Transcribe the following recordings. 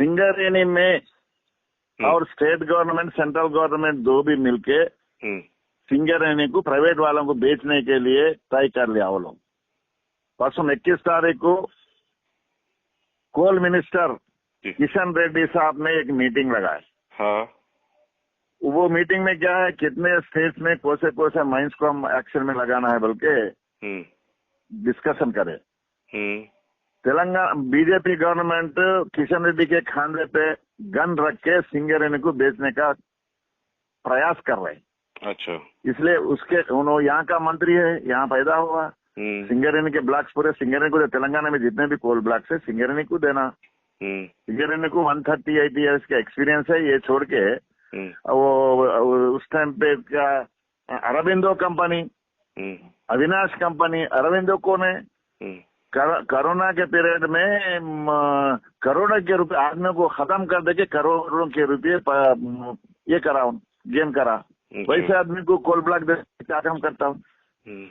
सिंगरेनी में हम्म। और state government central government दो भी मिलके हम्म, सिंगरेनी को प्राइवेट वालों को बेचने के लिए तय कर लिया वो लोग परसों इक्कीस तारीख को कोल मिनिस्टर किशन रेड्डी साहब ने एक मीटिंग लगाई हाँ वो मीटिंग में क्या है कितने स्टेट्स में कौन से कौन माइंस को हम एक्शन में लगाना है बल्कि डिस्कशन करे तेलंगाना बीजेपी गवर्नमेंट किशन रेड्डी के खांधे पे गन रख के सिंगरेनी को बेचने का प्रयास कर रहे हैं। अच्छा। इसलिए उसके उन्होंने यहाँ का मंत्री है यहाँ पैदा हुआ। हम्म, सिंगरेनी के ब्लॉक्स पूरे सिंगरेनी को तेलंगाना में जितने भी कोल ब्लॉक्स है सिंगरेनी को देना। हम्म, को वन थर्टी एट ईयर्स का एक्सपीरियंस है ये छोड़ के। हम्म, वो, उस टाइम पे क्या अरविंदो कंपनी अविनाश कंपनी अरविंदो हम्म, कर- कोरोना के पीरियड में करोड़ों के रुपए आदमियों को खत्म कर दे के करोड़ों के रुपए ये करा गेम करा। हम्म, वैसे आदमी को कोल ब्लॉक दे क्या काम करता हूँ। हम्म,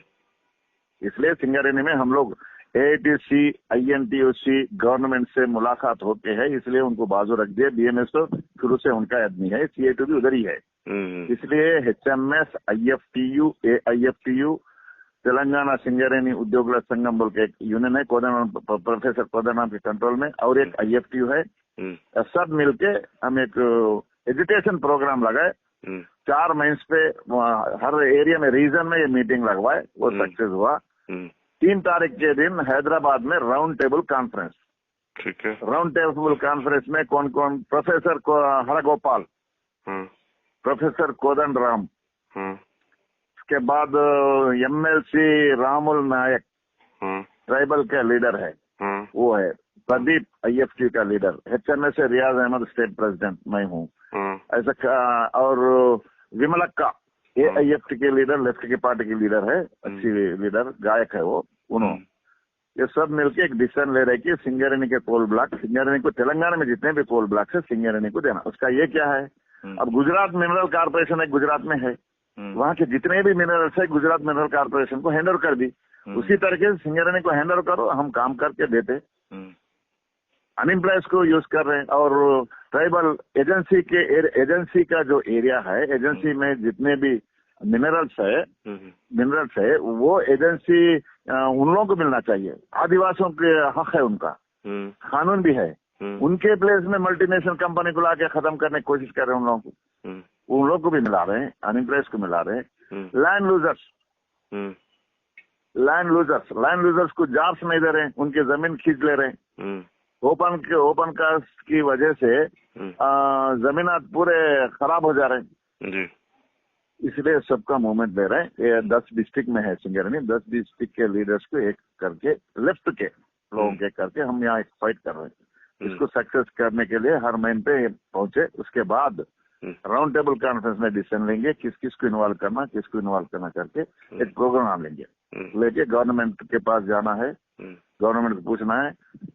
इसलिए सिंगरेनी में हम लोग एटीसी आईएनटीयूसी गवर्नमेंट से मुलाकात होते हैं इसलिए उनको बाजू रख दिए बीएमएस तो शुरू से उनका आदमी है सीएटू भी उधर ही है। इसलिए H M S I F T U A I F T AIFTU Telangana Singareni उद्योग संगम बोल के एक यूनियन है कोदनाम प्रोफेसर कोदनाम के कंट्रोल में और एक आईएफटीयू है। हम्म, सब मिलके हम एक एजुकेशन प्रोग्राम लगाए। हम्म, चार महीने पे हर एरिया में रीजन में ये मीटिंग लगवाए वो हम्म। सक्सेस हुआ। हम्म, तीन तारीख के दिन हैदराबाद में राउंड टेबल कॉन्फ्रेंस ठीक है। राउंड टेबल कॉन्फ्रेंस में कौन कौन? प्रोफेसर को हरगोपाल। हाँ प्रोफेसर कोदन राम। उसके बाद एमएलसी रामुल नायक हाँ ट्राइबल का लीडर है। वो है। प्रदीप आईएफटी का लीडर एचएमएस से रियाज अहमद स्टेट प्रेसिडेंट मैं हूँ। हाँ ऐसा और विमलक्का ये हाँ। आईएफटी के लीडर लेफ़्ट की पार्टी की लीडर है। अच्छी लीडर गायक है वो उन्होंने हम्म, ये सब मिलके एक डिसीज़न ले रहे कि सिंगरेनी के कोल ब्लॉक सिंगरेनी को तेलंगाना में जितने भी कोल ब्लॉक है सिंगरेनी को देना। उसका ये क्या है? हम्म, अब गुजरात मिनरल कारपोरेशन एक गुजरात में है। हम्म, वहाँ के जितने भी मिनरल्स है गुजरात मिनरल कारपोरेशन को हैंड ओवर कर दी। हम्म, उसी तरीके से सिंगरेनी को हैंड ओवर करो हम काम करके देते। हम्म, अनएम्प्लॉयज को यूज़ कर रहे हैं और ट्राइबल एजेंसी के एजेंसी का जो एरिया है एजेंसी में जितने भी मिनरल्स है हम्म, मिनरल्स है वो एजेंसी उन लोगों को मिलना चाहिए। आदिवासियों के हक है उनका। हम्म, कानून भी है। हम्म, उनके प्लेस में मल्टीनेशनल कंपनी को लाके खत्म करने की कोशिश कर रहे हैं उन लोगों को। हम्म, उन लोग को भी मिला रहे हैं अनएम्प्लॉयज को मिला रहे हैं। हम्म, लैंड लूजर्स हम्म, लैंड लूजर्स लैंड लूजर्स को जॉब्स नहीं दे रहे हैं उनकी ज़मीन खींच ले रहे हैं। हम्म, ओपन के ओपन कास्ट की वजह से ज़मीन अ, पूरे खराब हो जा रहे हैं। इसलिए सबका मूवमेंट दे रहे हैं। ये दस डिस्ट्रिक्ट में है सिंगरनी। दस डिस्ट्रिक्ट के लीडर्स को एक करके लेफ़्ट के लोगों के करके हम यहाँ एक फाइट कर रहे हैं। हम्म, इसको सक्सेस करने के लिए हर महीने पे पहुँचे। उसके बाद हम्म, राउंड टेबल कॉन्फ्रेंस में डिसीज़न लेंगे किस किस को इन्वॉल्व करना किसको इन्वॉल्व करना करके एक प्रोग्राम लेंगे। हम्म, लेके गवर्नमेंट के पास जाना है हम्म, गवर्नमेंट को पूछना है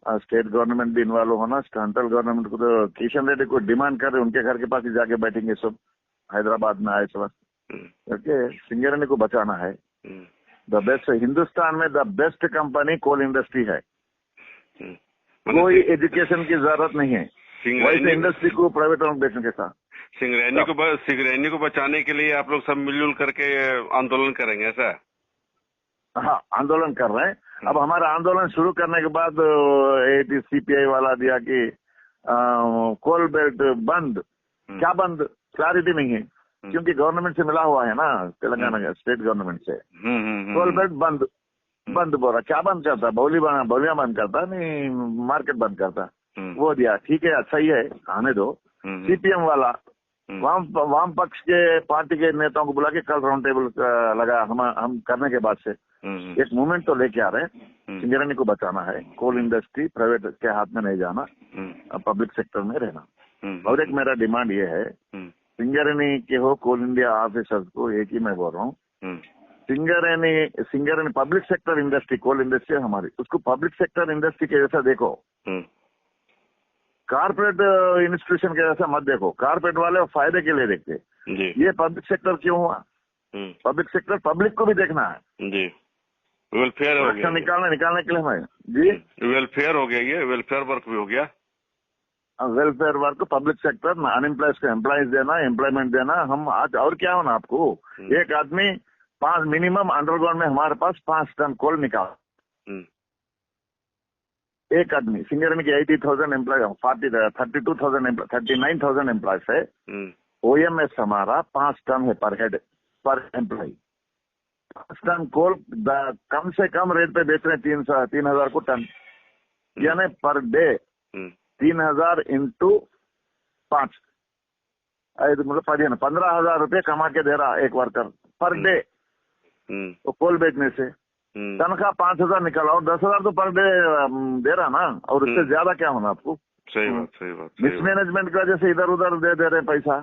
स्टेट गवर्नमेंट भी इन्वॉल्व होना सेंट्रल गवर्नमेंट को तो किशन रेड्डी को डिमांड कर रहे उनके घर के पास ही जाके बैठेंगे सब हैदराबाद में आए सब। हम्म, करके सिंगरनी को बचाना है। हम्म, द बेस्ट हिंदुस्तान में the best company coal industry है। हम्म। कोई एजुकेशन की ज़रूरत नहीं है। वैसे इंडस्ट्री को प्राइवेट बेचने के साथ। सिंगरैनी को ब- सिंगरैनी को बचाने के लिए आप लोग सब मिलजुल करके आंदोलन करेंगे ऐसा हाँ? आंदोलन कर रहे हैं। हम्म। अब हमारा आंदोलन शुरू करने के बाद सीपीआई वाला दिया कि कोल बेल्ट बंद। हम्म, क्या बंद? क्लैरिटी नहीं है। हम्म, क्योंकि गवर्नमेंट से मिला हुआ है ना तेलंगाना का स्टेट गवर्नमेंट से। कोल बेल्ट बंद। बंद बोला। क्या बंद करता? बौली बौलियाँ बंद करता? नहीं मार्केट बंद करता। वो दिया। ठीक है अच्छा ही है आने दो। सीपीएम वाला वाम वाम पक्ष के पार्टी के नेताओं को बुला के कल राउंड टेबल लगा हम हम करने के बाद से। हम्म, एक मूवमेंट तो लेके आ रहे हैं हम्म, सिंगरनी को बचाना है कोल इंडस्ट्री प्राइवेट के हाथ में नहीं जाना हम्म, पब्लिक सेक्टर में रहना। हम्म, और एक मेरा डिमांड ये है हम्म, सिंगरनी के हो कोल इंडिया ऑफिसर्स को एक ही मैं बोल रहा हूँ। हम्म, Singareni Singareni public sector industry coal industry हमारी उसको पब्लिक सेक्टर इंडस्ट्री के जैसा देखो। हम्म, कारपोरेट इंस्टीट्यूशन के जैसा मत देखो। कारपोरेट वाले फ़ायदे के लिए देखते जी। ये पब्लिक सेक्टर क्यों हुआ? हम्म, पब्लिक सेक्टर पब्लिक को भी देखना है। जी। वेलफेयर हो गया निकालने निकालने के लिए हमें। जी। वेलफेयर हो गया ये। वेलफेयर वर्क भी हो गया। Welfare work public sector unemployees को एम्प्लॉयज़ देना एम्प्लॉयमेंट देना। हम आज और क्या होना आपको? हम्म। एक आदमी पाँच मिनिमम अंडरग्राउंड में हमारे पास पाँच टन कोल निकाल हम्म, एक आदमी सिंगर में eighty thousand employ forty thirty two thousand employ thirty nine thousand employ है ओ एम एस हमारा पाँच टन है पर हेड पर एम्प्लॉय पाँच टन कोल कम से कम रेट पे बेच रहे तीन सौ तीन हज़ार को टन। हम्म। यानी पर डे हम्म। तीन हज़ार इंटू पाँच। तो मतलब पदिहन पंद्रह हज़ार रुपये कमा के दे रहा एक वर्कर पर हम्म। डे। वो कोल बेचने से। तनख्वाह पाँच हज़ार निकाला और दस हज़ार तो पर डे दे रहा ना और उससे हम्म। ज़्यादा क्या होना आपको? सही बात सही बात मिसमैनेजमेंट की वजह से इधर उधर दे दे रहे पैसा।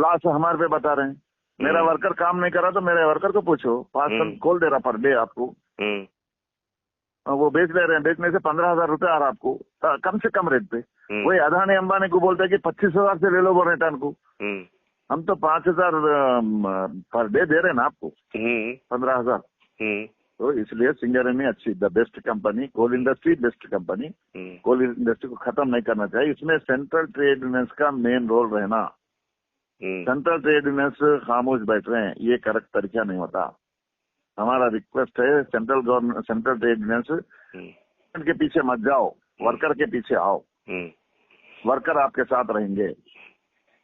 लास्ट हमारे पे बता रहे हैं। मेरा हम्म। वर्कर काम नहीं कर रहा तो मेरे वर्कर को पूछो। पाँच हम्म। कोल दे रहा पर डे आपको। हम्म, वो बेच ले रहे हैं बेचने से पंद्रह हज़ार रुपये आ रहा आपको। अ, कम से कम रेट पे। हम्म, वही अदानी अंबानी को बोलते हैं कि पच्चीस हज़ार से ले लो बोल रहे टन को। हम्म, हम तो पाँच हज़ार पर डे दे रहे हैं ना आपको। हम्म, पंद्रह हज़ार। हम्म, तो इसलिए सिंगरनी अच्छी the best company coal industry best company coal industry को खत्म नहीं करना चाहिए। इसमें सेंट्रल ट्रेड यूनियंस का मेन रोल रहना। सेंट्रल ट्रेड यूनियंस खामोश बैठ रहे हैं। ये करेक्ट तरीका नहीं होता। हमारा रिक्वेस्ट है central government central trade unions के पीछे मत जाओ। वर्कर के पीछे आओ। वर्कर आपके साथ रहेंगे।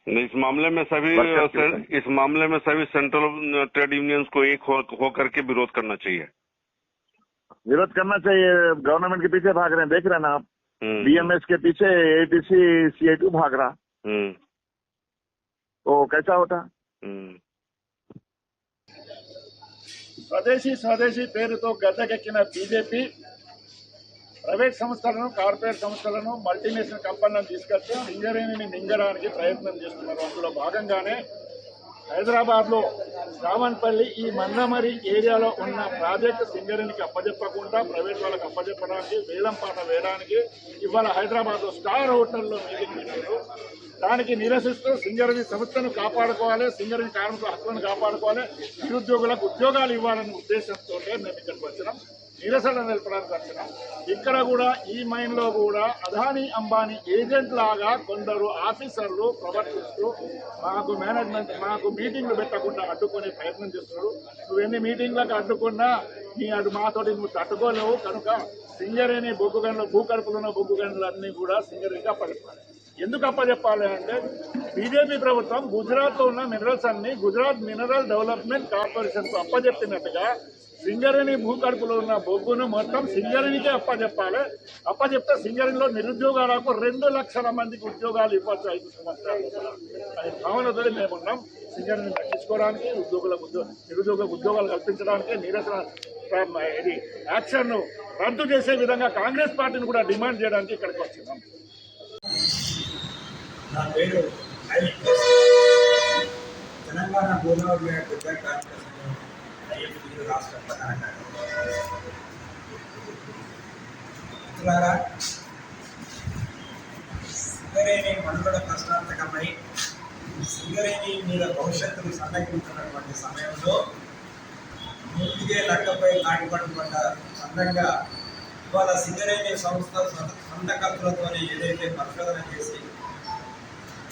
इस मामले में सभी इस मामले में सभी सेंट्रल ट्रेड यूनियंस को एक हो, हो करके विरोध करना चाहिए। विरोध करना चाहिए गवर्नमेंट के पीछे भाग रहे हैं देख रहे हैं ना आप हम्म, बीएमएस के पीछे एटीसी सी टू भाग रहा हम्म, तो कैसा होता हम्म, స్వదేశీ స్వదేశీ పేరుతో గద్దెకెక్కిన బీజేపీ ప్రైవేట్ సంస్థలను కార్పొరేట్ సంస్థలను మల్టీనేషనల్ కంపెనీలను తీసుకొచ్చి సింగరేణిని మింగడానికి ప్రయత్నం చేస్తున్నారు అందులో భాగంగానే హైదరాబాద్ లో రావన్పల్లి ఈ మందమరి ఏరియాలో ఉన్న ప్రాజెక్టు సింగరేణికి అప్పజెప్పకుండా ప్రైవేట్ వాళ్ళకి అప్పజెప్పడానికి వేలం పాట వేయడానికి ఇవాళ హైదరాబాద్ స్టార్ హోటల్లో మీటింగ్ పెట్టారు. దానికి నిరసిస్తూ సింగరేణి సంస్థను కాపాడుకోవాలి సింగరేణి కార్మికుల హక్కులను కాపాడుకోవాలి నిరుద్యోగులకు ఉద్యోగాలు ఇవ్వాలనే ఉద్దేశంతో మేము ఇక్కడికి వచ్చినాం. నిరసన నిలపడానికి వచ్చినాం. ఇక్కడ కూడా ఈ మైన్లో కూడా అదానీ అంబానీ ఏజెంట్ లాగా కొందరు ఆఫీసర్లు ప్రవర్తిస్తూ మాకు మేనేజ్మెంట్ మాకు మీటింగ్లు పెట్టకుండా అడ్డుకునే ప్రయత్నం చేస్తున్నారు. నువ్వు ఎన్ని మీటింగ్లకు అడ్డుకున్నా నీ అటు మాతోటి నువ్వు తట్టుకోలేవు. కనుక సింగరేణి బొగ్గు గనులు భూకడుపులు ఉన్న బొగ్గు గనులు కూడా సింగరేణికి అప్పచెప్పాలి ఎందుకు అప్పచెప్పాలి అంటే బీజేపీ ప్రభుత్వం గుజరాత్లో ఉన్న మినరల్స్ అన్ని గుజరాత్ మినరల్ డెవలప్మెంట్ కార్పొరేషన్కు అప్పచెప్పినట్టుగా సింగరేణి భూకడుపులో ఉన్న బొగ్గును మొత్తం సింగరేణికే అప్పచెప్పాలి అప్పచెప్తే సింగరేణిలో నిరుద్యోగాలకు రెండు లక్షల మందికి ఉద్యోగాలు ఇవ్వచ్చు ఐదు సంవత్సరాలు అనే భావనతో మేము ఉన్నాం. సింగరేణిని తగ్గించుకోవడానికి ఉద్యోగులకు ఉద్యోగ నిరుద్యోగ ఉద్యోగాలు కల్పించడానికి నిరసన ఇది యాక్షన్ను రద్దు చేసే విధంగా కాంగ్రెస్ పార్టీని కూడా డిమాండ్ చేయడానికి ఇక్కడికి వచ్చినాం. నా పేరు తెలంగాణ గోదావరి మేర రాష్ట్ర ప్రధాన మిత్రులారా సింగరేణి మనుగడ ప్రశ్నార్థకమై సింగరేణి మీద భవిష్యత్తును సందర్శించినటువంటి సమయంలో ముందుగే లక్కపై నాటిపట్టుబడ్డ సందంగా ఇవాళ సింగరేణి సంస్థ సొంత- ఏదైతే పరిశోధన చేసి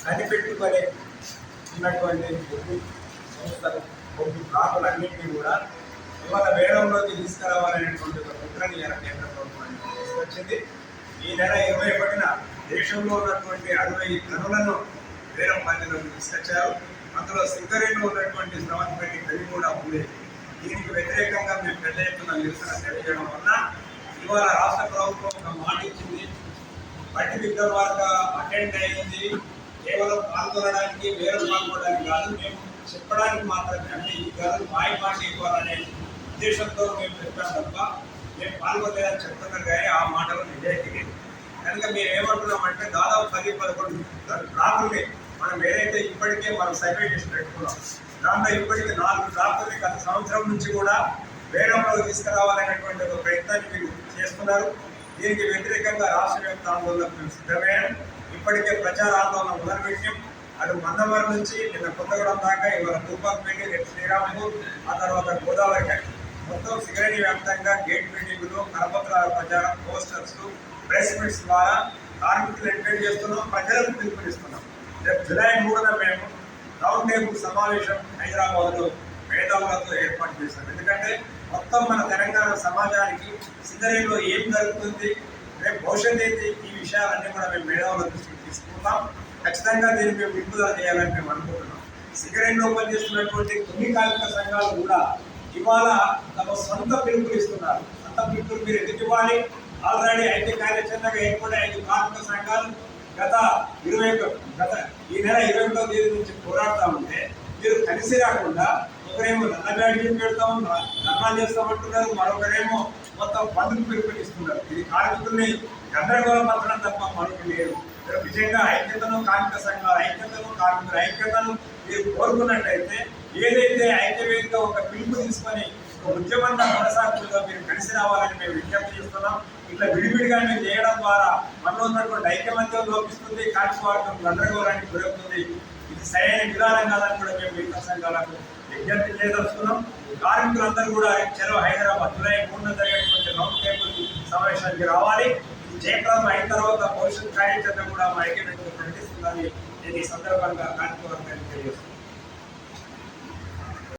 కనిపెట్టుకొని ఉన్నటువంటి సంస్థలు బొగ్గు ప్రాంతాలన్నింటినీ కూడా ఇవాళ వేలంలోకి తీసుకురావాలనేటువంటి ఒక కుట్రని కేంద్ర ప్రభుత్వం తీసుకొచ్చింది. ఈ నెల ఇరవై ఒకటిన దేశంలో ఉన్నటువంటి అరవై గనులను వేలం పందిలోకి తీసుకొచ్చారు. అందులో సింగరేణిలో ఉన్నటువంటి శ్రవంతపేట గది కూడా ఉంది. దీనికి వ్యతిరేకంగా మేము పెద్ద ఎత్తున నిరసన తెలియజేయడం వల్ల ఇవాళ రాష్ట్ర ప్రభుత్వం ఒక మాట ఇచ్చింది. బట్టి విక్రమార్క అటెండ్ అయింది. కేవలం పాల్గొనడానికి వేరే పాల్గొనడానికి కాదు మేము చెప్పడానికి మాత్రమే అంటే ఈ గారు మాయ మాట ఇవ్వాలనే ఉద్దేశంతో మేము చెప్పాం తప్ప మేము పాల్గొనలేదని చెప్తున్నాం కానీ ఆ మాటలు నిజాయితీ లేదు. కనుక మేము ఏమంటున్నామంటే దాదాపు పది పదకొండు రాత్రులే మనం ఏదైతే ఇప్పటికే మనం సర్వే చేసి పెట్టుకున్నాం దాంట్లో ఇప్పటికే నాలుగు రాత్రులు గత సంవత్సరం నుంచి కూడా వేరంలో తీసుకురావాలనేటువంటి ఒక ప్రయత్నాన్ని మీరు చేస్తున్నారు. దీనికి వ్యతిరేకంగా రాష్ట్ర వ్యాప్త ఆందోళనకు మేము సిద్ధమయ్యాం ఇప్పటికే ప్రచార ఆందోళన మొదలుపెట్టాం. అటు మందవరం నుంచి నిన్న కొత్తగూడెం దాకా ఇవాళ తూపాకుపేట రేపు శ్రీరాములు ఆ తర్వాత గోదావరి ఘాట్. మొత్తం సిగరేణి వ్యాప్తంగా గేట్ మీటింగులు కరపత్రాల ప్రచారం పోస్టర్స్ ప్రెస్ మీట్స్ ద్వారా కార్మికులు ఎంకరేజ్ చేస్తున్నాం ప్రజలకు పిలుపునిస్తున్నాం. రేపు జూలై మూడున మేము రౌండ్ టేబుల్ సమావేశం హైదరాబాద్లో మేధావులతో ఏర్పాటు చేశాం. ఎందుకంటే మొత్తం మన తెలంగాణ సమాజానికి సింగరేణిలో ఏం జరుగుతుంది రేపు భవిష్యత్ ఏంటి ఈ విషయాలన్నీ కూడా మేము మేధావుల దృష్టికి తీసుకుంటాం. ఖచ్చితంగా దీన్ని మేము విడుదల చేయాలని మేము అనుకుంటున్నాం. సింగరేణిలో పనిచేస్తున్నటువంటి కొన్ని కార్మిక సంఘాలు కూడా ఇవాళ తమ సొంత పిలుపులు ఇస్తున్నారు. సొంత పిలుపులు మీరు ఎందుకు ఇవ్వాలి? ఆల్రెడీ ఐదు కార్యాచరణగా ఏర్పడే ఐదు కార్మిక సంఘాలు గత ఇరవై గత ఈ నెల ఇరవై ఒకటో తేదీ నుంచి పోరాడుతూ ఉంటే మీరు కలిసి రాకుండా ఒకరేమో నల్ల బ్యాడ్జీలు పెడతాం ధర్నా చేస్తామంటున్నారు మరొకరేమో మొత్తం బంధుకు పిలుపునిస్తున్నారు ఇది కార్మికుల్ని గందరగోళపరచడం తప్ప మరొకటి లేదు. నిజంగా ఐక్యతను కార్మిక సంఘాల ఐక్యతను కార్మికుల ఐక్యతను మీరు కోరుకున్నట్టయితే ఏదైతే ఐక్యవేదిక ఒక పిలుపు తీసుకొని ఒక ఉద్యమంగా కొనసాగుతుందో మీరు కలిసి రావాలని మేము విజ్ఞప్తి చేస్తున్నాం. ఇట్లా విడివిడిగా మేము చేయడం ద్వారా మనలో ఉన్నటువంటి ఐక్యమత్యం లోపిస్తుంది కార్మికవర్గం గందరగోళానికి గురవుతుంది. ఇది సరైన విధానం కాదని కూడా మేము మిగతా సంఘాలకు విజ్ఞప్తి చేయదలుచుకున్నాం. కార్మికులందరూ కూడా చెరవ హైదరాబాద్ జూలై మూడున జరిగేటువంటి రౌండ్ టేబుల్ సమావేశానికి రావాలి. జయప్రదం అయిన తర్వాత భవిష్యత్ కార్యాచరణ కూడా మా ఐక్యమత్యం ప్రకటిస్తుందని నేను ఈ సందర్భంగా కార్మిక వర్గానికి తెలియజేస్తున్నాను.